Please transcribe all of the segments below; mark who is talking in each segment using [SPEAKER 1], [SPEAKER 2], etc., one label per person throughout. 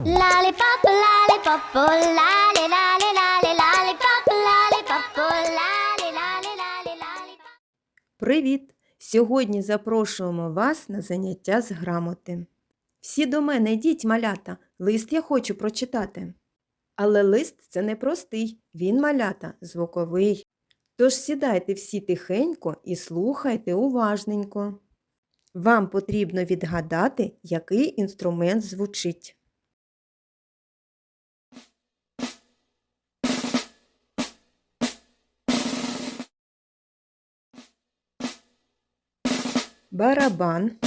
[SPEAKER 1] Lollipop, lollipop.
[SPEAKER 2] Привіт! Сьогодні запрошуємо вас на заняття з грамоти. Всі до мене йдіть, малята, лист я хочу прочитати. Але лист це не простий, він малята звуковий. Тож сідайте всі тихенько і слухайте уважненько. Вам потрібно відгадати, який інструмент звучить. Барабан.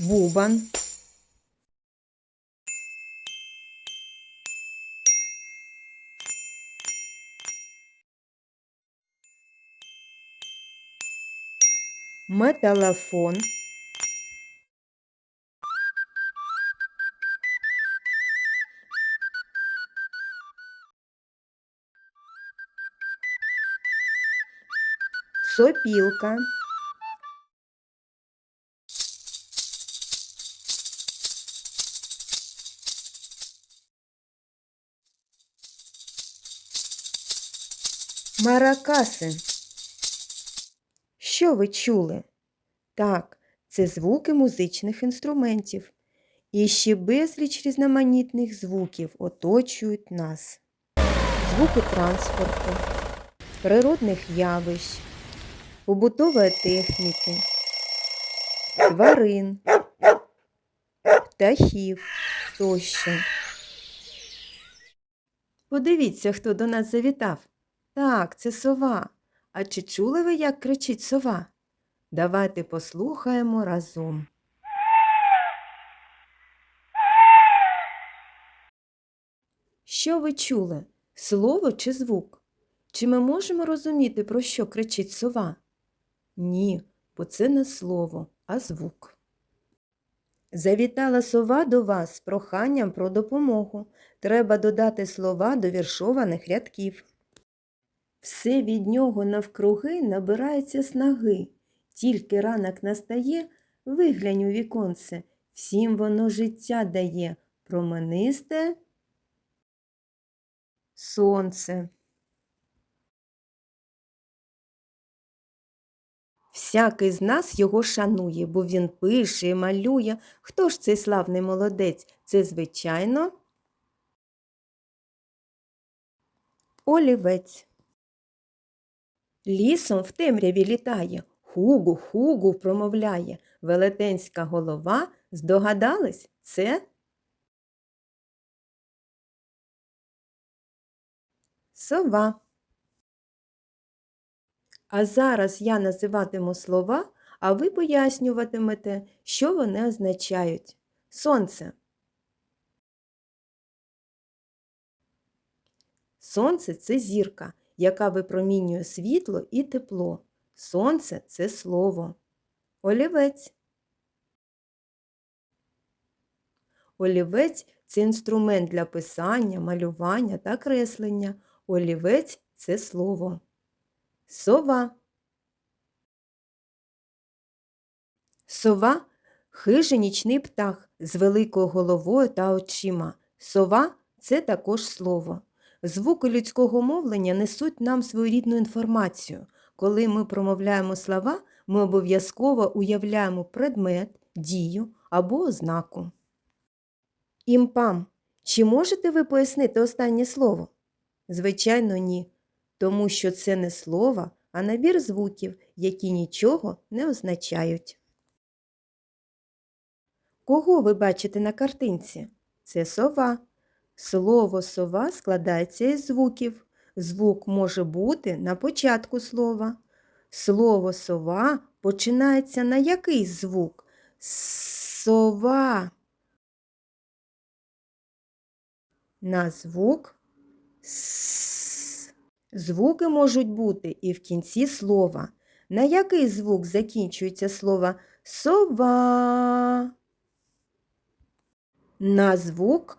[SPEAKER 2] Бубан. Металофон. Сопілка. Маракаси. Що ви чули? Так, це звуки музичних інструментів. І ще безліч різноманітних звуків оточують нас. Звуки транспорту, природних явищ, побутової техніки, тварин, птахів тощо. Подивіться, хто до нас завітав. Так, це сова. А чи чули ви, як кричить сова? Давайте послухаємо разом. Що ви чули? Слово чи звук? Чи ми можемо розуміти, про що кричить сова? Ні, бо це не слово, а звук. Завітала сова до вас з проханням про допомогу. Треба додати слова до віршованих рядків. Все від нього навкруги набирається снаги. Тільки ранок настає, виглянь у віконце, всім воно життя дає, променисте сонце. Всякий з нас його шанує, бо він пише і малює. Хто ж цей славний молодець? Це, звичайно, олівець. Лісом в темряві літає, хугу, хугу промовляє. Велетенська голова, здогадались, це сова. А зараз я називатиму слова, а ви пояснюватимете, що вони означають. Сонце. Сонце це зірка, яка випромінює світло і тепло. Сонце це слово. Олівець. Олівець це інструмент для писання, малювання та креслення. Олівець це слово. Сова. Сова хижий нічний птах з великою головою та очима. Сова це також слово. Звуки людського мовлення несуть нам своєрідну інформацію. Коли ми промовляємо слова, ми обов'язково уявляємо предмет, дію або ознаку. Імпам. Чи можете ви пояснити останнє слово? Звичайно, ні. Тому що це не слово, а набір звуків, які нічого не означають. Кого ви бачите на картинці? Це сова. Слово сова складається із звуків. Звук може бути на початку слова. Слово сова починається на який звук? Сова. На звук С. Звуки можуть бути і в кінці слова. На який звук закінчується слово сова? На звук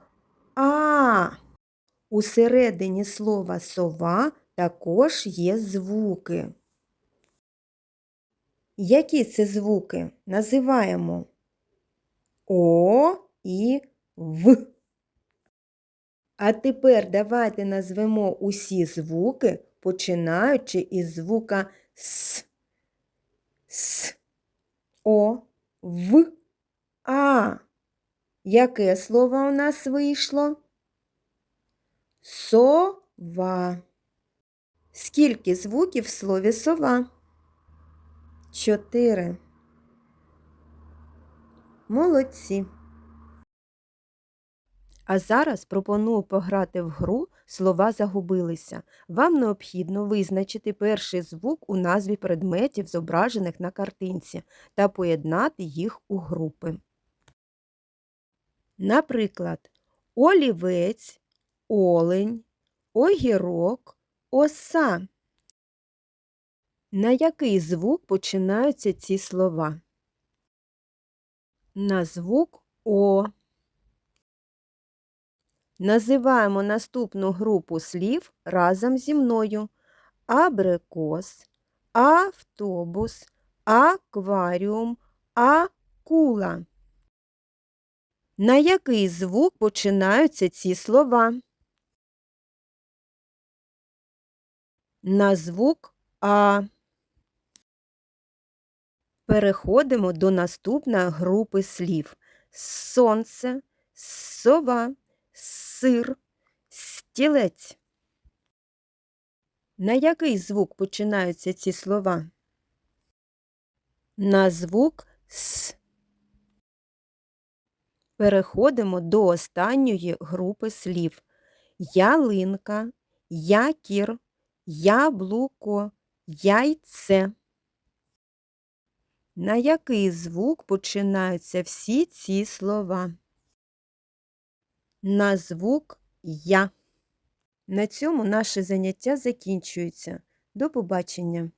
[SPEAKER 2] А. У середині слова сова також є звуки. Які це звуки? Називаємо О і В. А тепер давайте назвемо усі звуки, починаючи із звука С. С. О, В, А. Яке слово у нас вийшло? Сова. Скільки звуків в слові сова? Чотири. Молодці. А зараз пропоную пограти в гру Слова загубилися. Вам необхідно визначити перший звук у назві предметів, зображених на картинці, та поєднати їх у групи. Наприклад, олівець, олень, огірок, оса. На який звук починаються ці слова? На звук О. Називаємо наступну групу слів разом зі мною. Абрикос, автобус, акваріум, акула. На який звук починаються ці слова? На звук А. Переходимо до наступної групи слів. Сонце, сова, сир, стілець. На який звук починаються ці слова? На звук С. Переходимо до останньої групи слів. Ялинка, якір, яблуко, яйце. На який звук починаються всі ці слова? На звук Я. На цьому наше заняття закінчується. До побачення!